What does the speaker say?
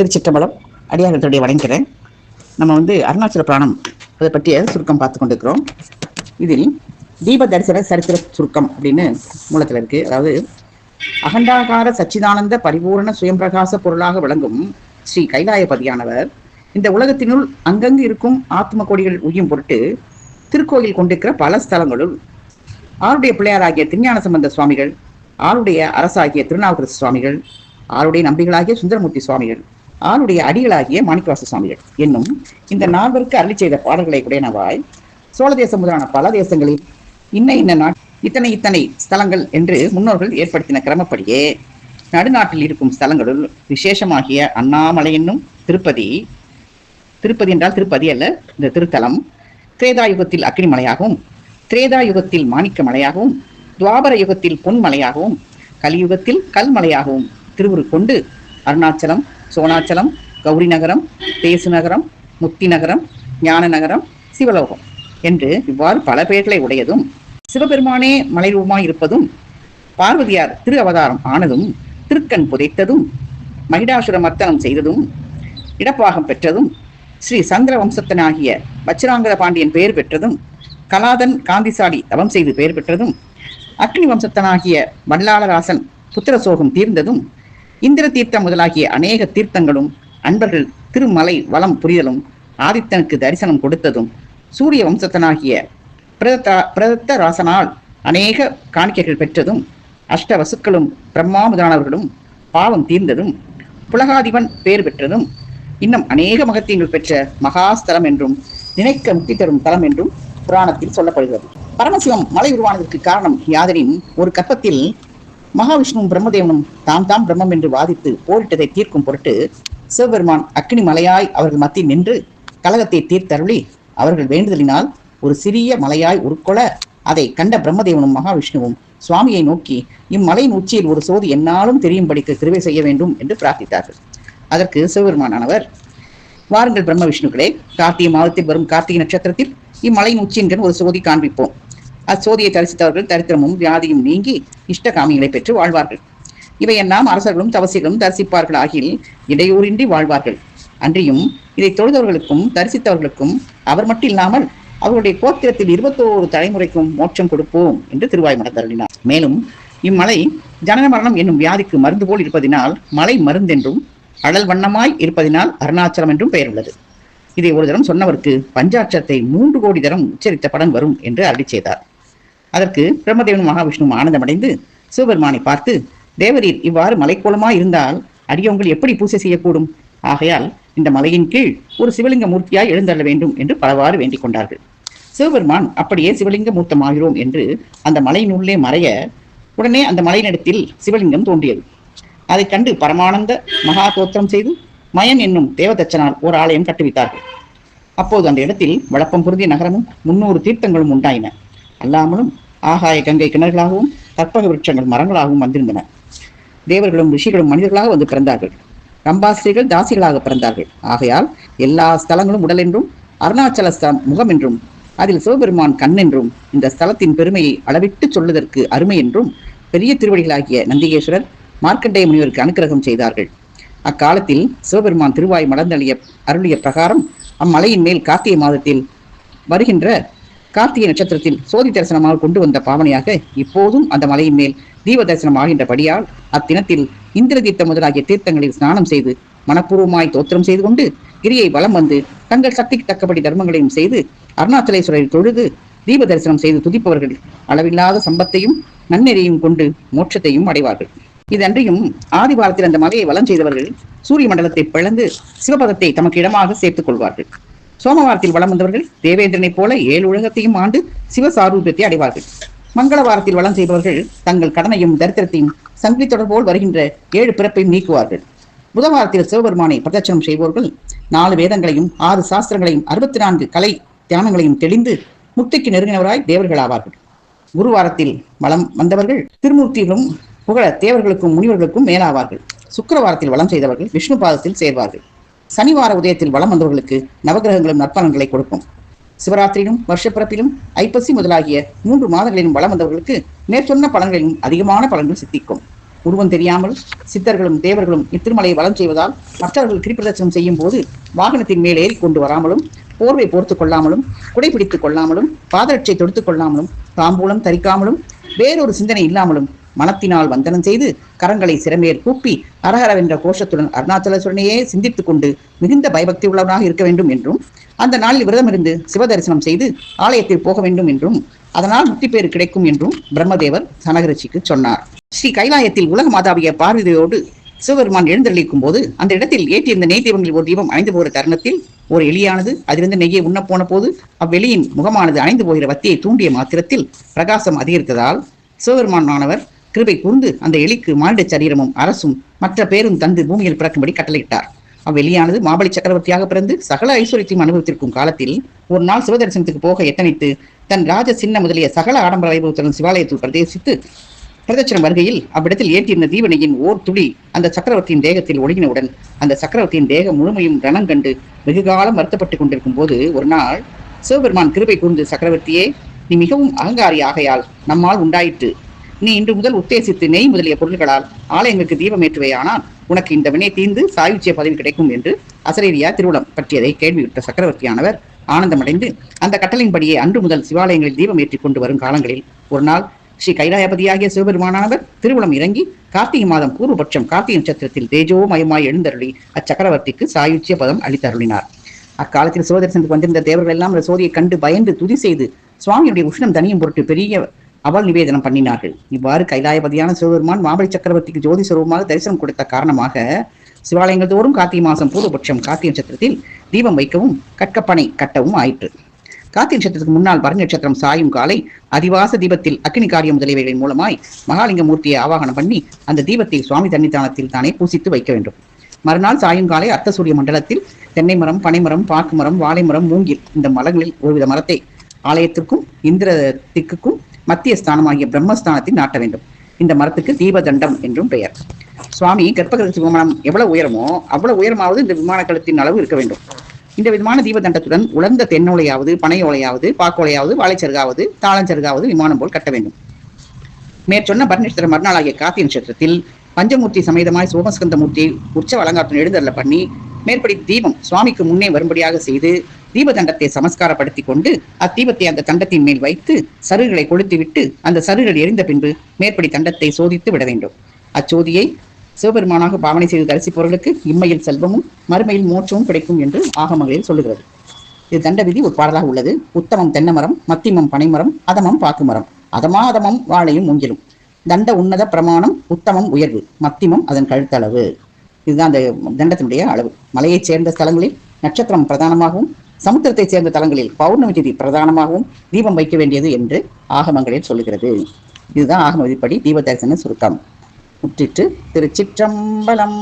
திருச்சிற்றம்பலம் அடியாரத்துடைய வணங்குகிறேன். நம்ம வந்து அருணாச்சல பிராணம் அதை பற்றிய சுருக்கம் பார்த்து கொண்டிருக்கிறோம் இதில் தீப தரிசன சரித்திர சுருக்கம் அப்படின்னு மூலத்தில் இருக்கு. அதாவது அகண்டாகார சச்சிதானந்த பரிபூரண சுயம்பிரகாச பொருளாக விளங்கும் ஸ்ரீ கைலாயபதியானவர் இந்த உலகத்தினுள் அங்கங்கு இருக்கும் ஆத்ம கோடிகள் உயும் பொருட்டு திருக்கோயில் கொண்டிருக்கிற பல ஸ்தலங்களுள் ஆருடைய பிள்ளையாராகிய திருஞான சம்பந்த சுவாமிகள் ஆருடைய அரசாகிய திருநாவுக்கரசு சுவாமிகள் ஆருடைய நம்பிகளாகிய சுந்தரமூர்த்தி சுவாமிகள் ஆளுடைய அடிகளாகிய மாணிக்கவாச சுவாமிகள். என்னும் இந்த நால்வருக்கு அருளி செய்த பாடல்களை உடையனவாய் சோழ தேசம் முதலான பல தேசங்களில் இன்ன இன்ன நாட் இத்தனை இத்தனை ஸ்தலங்கள் என்று முன்னோர்கள் ஏற்படுத்தின கிரமப்படியே நடுநாட்டில் இருக்கும் ஸ்தலங்களுள் விசேஷமாகிய அண்ணாமலை என்னும் திருப்பதி திருப்பதி என்றால் திருப்பதி அல்ல இந்த திருத்தலம் திரேதா யுகத்தில் அக்னிமலையாகவும் திரேதா யுகத்தில் மாணிக்க மலையாகவும் துவாபர யுகத்தில் பொன்மலையாகவும் கலியுகத்தில் கல்மலையாகவும் திருவுரு கொண்டு அருணாச்சலம் சோனாச்சலம் கௌரி நகரம் தேசு நகரம் முத்தி நகரம் ஞான நகரம் சிவலோகம் என்று இவ்வாறு பல பெயர்களை உடையதும் சிவபெருமானே மலை ரூபமாய் இருப்பதும் பார்வதியார் திரு அவதாரம் ஆனதும் திருக்கண் புதைத்ததும் மகிடாசுர மர்த்தனம் செய்ததும் இடப்பாகம் பெற்றதும் ஸ்ரீ சந்திர வம்சத்தனாகிய வச்சிராங்கத பாண்டியன் பெயர் பெற்றதும் கலாதன் காந்திசாலி தவம் செய்து பெயர் பெற்றதும் அக்னி வம்சத்தனாகிய வல்லாளராசன் புத்திர சோகம் தீர்ந்ததும் இந்திர தீர்த்தம் முதலாகிய அநேக தீர்த்தங்களும் அன்பர்கள் திருமலை வளம் புரிதலும் ஆதித்தனுக்கு தரிசனம் கொடுத்ததும் சூரிய வம்சத்தனாகிய பிரதத்த பிரதத்த ராசனால் அநேக காணிக்கைகள் பெற்றதும் அஷ்ட வசுக்களும் பிரம்மா முதலானவர்களும் பாவம் தீர்ந்ததும் புலகாதிபன் பெயர் பெற்றதும் இன்னும் அநேக மகத்தியங்கள் பெற்ற மகாஸ்தலம் என்றும் நினைக்க முக்தி தரும் தலம் என்றும் புராணத்தில் சொல்லப்படுகிறது. பரமசிவம் மலை உருவானதற்கு காரணம் யாதெனின் ஒரு கற்பத்தில் மகாவிஷ்ணுவும் பிரம்மதேவனும் தாம் தாம் பிரம்மம் என்று வாதித்து போரிட்டதை தீர்க்கும் பொருட்டு சிவபெருமான் அக்னி மலையாய் அவர்கள் மத்தியில் நின்று கலகத்தை தீர்த்தருளி அவர்கள் வேண்டுதலினால் ஒரு சிறிய மலையாய் உருக்கொள அதை கண்ட பிரம்மதேவனும் மகாவிஷ்ணுவும் சுவாமியை நோக்கி இம்மலையின் உச்சியில் ஒரு சோதி என்னாலும் தெரியும்படிக்கு கிருவை செய்ய வேண்டும் என்று பிரார்த்தித்தார்கள். அதற்கு சிவபெருமானானவர் வாருங்கள் பிரம்ம விஷ்ணுக்களே கார்த்திகை மாதத்தில் வரும் கார்த்திகை நட்சத்திரத்தில் இம்மலையின் உச்சியின் ஒரு சோதி காண்பிப்போம். அச்சோதியை தரிசித்தவர்கள் தரித்திரமும் வியாதியும் நீங்கி இஷ்டகாமிகளை பெற்று வாழ்வார்கள். இவையெல்லாம் அரசர்களும் தவசிகளும் தரிசிப்பார்கள் ஆகில் இடையூறின்றி வாழ்வார்கள். அன்றியும் இதை தொழுதவர்களுக்கும் தரிசித்தவர்களுக்கும் அவர் மட்டும் இல்லாமல் அவருடைய கோத்திரத்தில் இருபத்தோரு தலைமுறைக்கும் மோட்சம் கொடுப்போம் என்று திருவாய்மலர் தருளினார். மேலும் இம்மலை ஜனன மரணம் என்னும் வியாதிக்கு மருந்து போல் இருப்பதினால் மலை மருந்தென்றும் அழல் வண்ணமாய் இருப்பதினால் அருணாச்சலம் என்றும் பெயர் உள்ளது. இதை ஒரு தரம் சொன்னவருக்கு பஞ்சாட்சத்தை மூன்று கோடி தரம் உச்சரித்த படம் வரும் என்று அருளி செய்தார். அதற்கு பிரம்மதேவன் மகாவிஷ்ணு ஆனந்தமடைந்து சிவபெருமானை பார்த்து தேவரீர் இவ்வாறு மலைக்கோலமாக இருந்தால் அடியவங்கள் எப்படி பூஜை செய்யக்கூடும்? ஆகையால் இந்த மலையின் கீழ் ஒரு சிவலிங்க மூர்த்தியாய் எழுந்தள்ள வேண்டும் என்று பலவாறு வேண்டிக் கொண்டார்கள். சிவபெருமான் அப்படியே சிவலிங்க மூர்த்தமாகிறோம் என்று அந்த மலையினுள்ளே மறைய உடனே அந்த மலையினிடத்தில் சிவலிங்கம் தோன்றியது. அதைக் கண்டு பரமானந்த மகா தோத்திரம் செய்து மயன் என்னும் தேவதச்சனால் ஒரு ஆலயம் கட்டுவித்தார்கள் அப்போது அந்த இடத்தில் வழப்பம் பொருந்திய நகரமும் முன்னூறு தீர்த்தங்களும் உண்டாயின. அல்லாமலும் ஆகாய கங்கை கிணறுகளாகவும் கற்பக விருட்சங்கள் மரங்களாகவும் வந்திருந்தன. தேவர்களும் ரிஷிகளும் மனிதர்களாக வந்து பிறந்தார்கள். ரம்பாஸ்திரிகள் தாசிகளாக பிறந்தார்கள். ஆகையால் எல்லா ஸ்தலங்களும் உடல் என்றும் அருணாச்சல ஸ்தலம் முகம் என்றும் அதில் சிவபெருமான் கண் என்றும் இந்த ஸ்தலத்தின் பெருமையை அளவிட்டு சொல்வதற்கு அருமை என்றும் பெரிய திருவடிகளாகிய நந்திகேஸ்வரர் மார்க்கண்டேய முனிவருக்கு அனுக்கிரகம் செய்தார்கள். அக்காலத்தில் சிவபெருமான் திருவாய் மலர்ந்தளிய அருளிய பிரகாரம் அம்மலையின் மேல் கார்த்திகை மாதத்தில் வருகின்ற கார்த்திகை நட்சத்திரத்தில் சோதி தரிசனமாக கொண்டு வந்த பாவனையாக இப்போதும் அந்த மலையின் மேல் தீப தரிசனம் ஆகின்றபடியால் அத்தினத்தில் இந்திர தீர்த்தம் முதலாகிய தீர்த்தங்களில் ஸ்நானம் செய்து மனப்பூர்வமாய் தோத்திரம் செய்து கொண்டு கிரியை வலம் வந்து தங்கள் சக்திக்கு தக்கபடி தர்மங்களையும் செய்து அருணாச்சலேஸ்வரரை தொழுது தீப தரிசனம் செய்து துதிப்பவர்கள் அளவில்லாத சம்பத்தையும் நன்னெறியும் கொண்டு மோட்சத்தையும் அடைவார்கள். இதன்றியும் ஆதிவாரத்தில் அந்த மலையை வலம் செய்தவர்கள் சூரிய மண்டலத்தை பிளந்து சிவபதத்தை தமக்கு இடமாக சேர்த்துக் கொள்வார்கள். சோமவாரத்தில் வலம் வந்தவர்கள் தேவேந்திரனைப் போல ஏழு உலகத்தையும் ஆண்டு சிவசாரூபியத்தை அடைவார்கள். மங்களவாரத்தில் வளம் செய்பவர்கள் தங்கள் கடனையும் தரித்திரத்தையும் சங்கிலி தொடர்போல் வருகின்ற ஏழு பிறப்பையும் நீக்குவார்கள். புதவாரத்தில் சிவபெருமானை பிரதட்சணம் செய்பவர்கள் நாலு வேதங்களையும் ஆறு சாஸ்திரங்களையும் அறுபத்தி நான்கு கலை தியானங்களையும் தெளிந்து முக்திக்கு நெருங்கினவராய் தேவர்கள் ஆவார்கள் குருவாரத்தில் வளம் வந்தவர்கள் திருமூர்த்திகளும் புகழ தேவர்களுக்கும் முனிவர்களுக்கும் மேலாவார்கள். சுக்கரவாரத்தில் வளம் செய்தவர்கள் விஷ்ணு பாதத்தில் சேர்வார்கள். சனிவார உதயத்தில் வளம் வந்தவர்களுக்கு நவகிரகங்களும் நற்பலன்களை கொடுக்கும். சிவராத்திரியிலும் வருஷப்பிறப்பிலும் ஐப்பசி முதலாகிய மூன்று மாதங்களிலும் வளம் வந்தவர்களுக்கு மேற்சொன்ன பலன்களிலும் அதிகமான பலன்கள் சித்திக்கும். உருவம் தெரியாமல் சித்தர்களும் தேவர்களும் இத்திருமலையை வளம் செய்வதால் மற்றவர்கள் கிரிப்பிரதட்சணம் செய்யும் போது வாகனத்தின் மேல் ஏறி கொண்டு வராமலும் போர்வை போர்த்து கொள்ளாமலும் குடைபிடித்துக் கொள்ளாமலும் பாதரட்சை தொடுத்துக் கொள்ளாமலும் தாம்பூலம் தரிக்காமலும் வேறொரு சிந்தனை இல்லாமலும் மனத்தினால் வந்தனம் செய்து கரங்களை சிறமேற் கூப்பி அரஹரவென்ற கோஷத்துடன் அருணாச்சலேஸ்வரனையே சிந்தித்துக் கொண்டு மிகுந்த பயபக்தி உள்ளவனாக இருக்க வேண்டும் என்றும் அந்த நாளில் விரதமிருந்து சிவதரிசனம் செய்து ஆலயத்தில் போக வேண்டும் என்றும் அதனால் முக்தி பேர் கிடைக்கும் என்றும் பிரம்மதேவர் சனகரிச்சிக்கு சொன்னார். ஸ்ரீ கைலாயத்தில் உலக மாதாவிய பார்வதியோடு சிவபெருமான் எழுந்தளிக்கும் போது அந்த இடத்தில் ஏற்றியிருந்த நெய் தீபங்களில் ஒரு தீபம் அணிந்து போகிற தருணத்தில் ஒரு எலியானது அதிலிருந்து நெய்யை உண்ண போன போது அவ்வெளியின் முகமானது அணைந்து போகிற வத்தியை தூண்டிய மாத்திரத்தில் பிரகாசம் அதிகரித்ததால் சிவபெருமானானவர் கிருபை கூர்ந்து அந்த எலிக்கு மானிட சரீரமும் அரசும் மற்ற பேரும் தந்து பூமியில் பிறக்கும்படி கட்டளையிட்டார். அவ்வெளியானது மாபலி சக்கரவர்த்தியாக பிறந்து சகல ஐஸ்வர்யத்தையும் அனுபவித்திருக்கும் காலத்தில் ஒரு நாள் சிவதரிசனத்துக்கு போக எத்தனைத்து தன் ராஜ சின்ன முதலிய சகல ஆடம்பர வைபவத்துடன் சிவாலயத்தில் பிரதேசித்து பிரதட்சணம் வருகையில் அவ்விடத்தில் ஏற்றியிருந்த தீவனையின் ஓர் துளி அந்த சக்கரவர்த்தியின் தேகத்தில் ஒழுகினவுடன் அந்த சக்கரவர்த்தியின் தேகம் முழுமையும் ரணம் கண்டு வருத்தப்பட்டு கொண்டிருக்கும் போது ஒரு நாள் சிவபெருமான் கிருபை கூர்ந்து சக்கரவர்த்தியே நீ மிகவும் அகங்காரி ஆகையால் நம்மால் உண்டாயிற்று. நீ இன்று முதல் உத்தேசித்து நெய் முதலிய பொருள்களால் ஆலயங்களுக்கு தீபம் ஏற்றுவையானால் உனக்கு இந்த வினை தீர்ந்து சாயுச்சிய பதவி கிடைக்கும் என்று அசரேரியா திருவிழம் பற்றியதை கேள்வியுற்ற சக்கரவர்த்தியானவர் ஆனந்தமடைந்து அந்த கட்டளையின்படியே அன்று முதல் சிவாலயங்களில் தீபம் ஏற்றி கொண்டு வரும் காலங்களில் ஒரு நாள் ஸ்ரீ கைலாயபதியாகிய சிவபெருமானானவர் திருவுளம் இறங்கி கார்த்திகை மாதம் பூர்வபட்சம் கார்த்திகை நட்சத்திரத்தில் தேஜோமயமாய் எழுந்தருளி அச்சக்கரவர்த்திக்கு சாயுச்சிய பதம் அளித்தருளினார். அக்காலத்தில் சிவதரிசனத்துக்கு வந்திருந்த தேவர்கள் எல்லாம் அந்த சோதியை கண்டு பயந்து துதி செய்து சுவாமியுடைய உஷ்ணம் தனியும் பொருட்டு பெரிய அவள் நிவேதனம் பண்ணினார்கள். இவ்வாறு கைலாயபதியான சிவபெருமான் மாமலி சக்கரவர்த்திக்கு ஜோதி சுரூபமாக தரிசனம் கொடுத்த காரணமாக சிவாலயங்கள் தோறும் கார்த்திகை மாதம் பூர்வபட்சம் கார்த்திகை நட்சத்திரத்தில் தீபம் வைக்கவும் கற்கப்பனை கட்டவும் ஆயிற்று. கார்த்திகை நட்சத்திரத்துக்கு முன்னால் பரணி நட்சத்திரம் சாயும் காலை அதிவாச தீபத்தில் அக்னி காரியம் முதலியவைகளின் மூலமாய் மகாலிங்க மூர்த்தியை ஆவாகனம் பண்ணி அந்த தீபத்தை சுவாமி தன்னிதானத்தில் தானே பூசித்து வைக்க வேண்டும். மறுநாள் சாயும் காலை அர்த்த சூரிய மண்டலத்தில் தென்னை மரம் பனைமரம் பாக்கு மரம் வாழை மரம் மூங்கில் இந்த மரங்களில் ஒருவித மரத்தை ஆலயத்திற்கும் இந்திர திக்குக்கும் மத்திய ஸ்தானமாகிய பிரம்மஸ்தானத்தை நாட்ட வேண்டும். இந்த மரத்துக்கு தீபதண்டம் என்றும் பெயர். சுவாமி கர்ப்பகிரக விமானம் எவ்வளவு உயரமோ அவ்வளவு உயரமாவது இந்த விமான கழுத்தின் அளவு இருக்க வேண்டும். இந்த விதமான தீபதண்டத்துடன் உலர்ந்த தென்னோலையாவது பனையோலையாவது பாக்கோலையாவது வாழைச்சருகாவது தாளஞ்சருகாவது விமானம் போல் கட்ட வேண்டும். மேற்சொன்ன பரநட்சத்திர மறுநாளாகிய காத்திய நட்சத்திரத்தில் பஞ்சமூர்த்தி சமேதமாய் சோமஸ்கந்த மூர்த்தியை உற்சவ அலங்காரத்துடன் எழுந்தருள பண்ணி மேற்படி தீபம் சுவாமிக்கு முன்னே வரும்படியாக செய்து தீபதண்டத்தை சமஸ்காரப்படுத்தி கொண்டு அத்தீபத்தை அந்த தண்டத்தின் மேல் வைத்து சருகுகளை கொளுத்திவிட்டு அந்த சருகுகள் எரிந்த பின்பு மேற்படி தண்டத்தை சோதித்து விட வேண்டும். அச்சோதியை சிவபெருமானாக பாவனை செய்து தரிசிப்பவர்களுக்கு இம்மையில் செல்வமும் மறுமையில் மோட்சமும் கிடைக்கும் என்று ஆகமங்களில் சொல்லுகிறது. இது தண்ட விதி ஒரு பாடலாக உள்ளது. உத்தமம் தென்னமரம் மத்திமம் பனைமரம் அதமம் பாக்குமரம் அதமா அதமம் வாழையும் மூங்கிலும். தண்ட உன்னத பிரமாணம் உத்தமம் உயர்வு மத்திமம் அதன் கழுத்தளவு. இதுதான் அந்த தண்டத்தினுடைய அளவு. மலையைச் சேர்ந்த ஸ்தலங்களில் நட்சத்திரம் பிரதானமாகவும் சமுத்திரத்தை சேர்ந்த தலங்களில் பௌர்ணமி திதி பிரதானமாகவும் தீபம் வைக்க வேண்டியது என்று ஆகமங்களில் சொல்லுகிறது. இதுதான் ஆகம விதிப்படி தீப தரிசன சுருக்கம். முற்றிற்று திருச்சிற்றம்பலம்.